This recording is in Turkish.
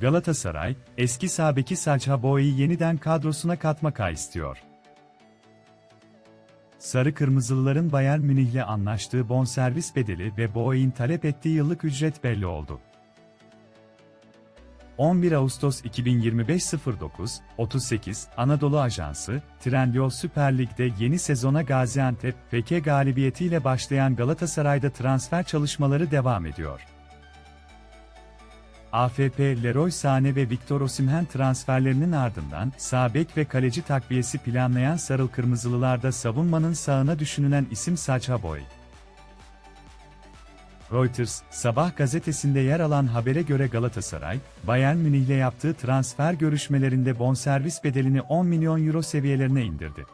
Galatasaray, eski sabeki Sacha Boey'i yeniden kadrosuna katmak istiyor. Sarı Kırmızılıların Bayern Münih'le anlaştığı bonservis bedeli ve Boey'in talep ettiği yıllık ücret belli oldu. 11 Ağustos 2025 09 38 Anadolu Ajansı, Trendyol Süper Lig'de yeni sezona Gaziantep, PK galibiyetiyle başlayan Galatasaray'da transfer çalışmaları devam ediyor. AFP Leroy Sane ve Victor Osimhen transferlerinin ardından sağ bek ve kaleci takviyesi planlayan Sarıl Kırmızılılarda savunmanın sağına düşünülen isim Sacha Boey. Reuters, Sabah gazetesinde yer alan habere göre Galatasaray, Bayern Münih'le yaptığı transfer görüşmelerinde bonservis bedelini 10 milyon euro seviyelerine indirdi.